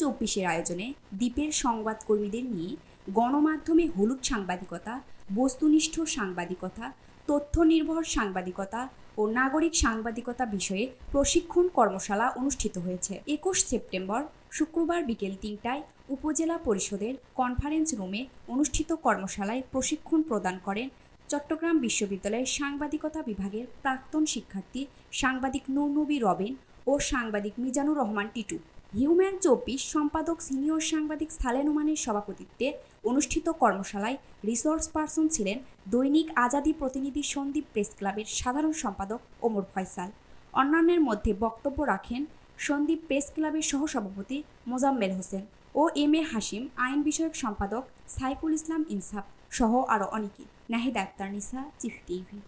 চব্বিশের আয়োজনে দ্বীপের সংবাদকর্মীদের নিয়ে গণমাধ্যমে হলুদ সাংবাদিকতা, বস্তুনিষ্ঠ সাংবাদিকতা তথ্য নির্ভর সাংবাদিকতা ও নাগরিক সাংবাদিকতা বিষয়ে প্রশিক্ষণ কর্মশালা অনুষ্ঠিত হয়েছে। একুশ সেপ্টেম্বর, শুক্রবার বিকেল তিনটায় উপজেলা পরিষদের কনফারেন্স রুমে অনুষ্ঠিত কর্মশালায় প্রশিক্ষণ প্রদান করেন চট্টগ্রাম বিশ্ববিদ্যালয়ের সাংবাদিকতা বিভাগের প্রাক্তন শিক্ষার্থী সাংবাদিক নৌনবী রবিন ও সাংবাদিক মিজানুর রহমান টিটু। হিউম্যান চব্বিশ সম্পাদক সিনিয়র সাংবাদিক সালেনুমানের সভাপতিত্বে অনুষ্ঠিত কর্মশালায় রিসোর্স পার্সন ছিলেন দৈনিক আজাদি প্রতিনিধি সন্দীপ প্রেস ক্লাবের সাধারণ সম্পাদক ওমর ফয়সাল। অন্যান্যের মধ্যে বক্তব্য রাখেন সন্দীপ প্রেস ক্লাবের সহসভাপতি মোজাম্মেল হোসেন ও এম এ হাসিম আইন বিষয়ক সম্পাদক সাইফুল ইসলাম ইনসাফ সহ আরও অনেকে। নাহিদ আক্তার, নিসা, চিফ টিভি।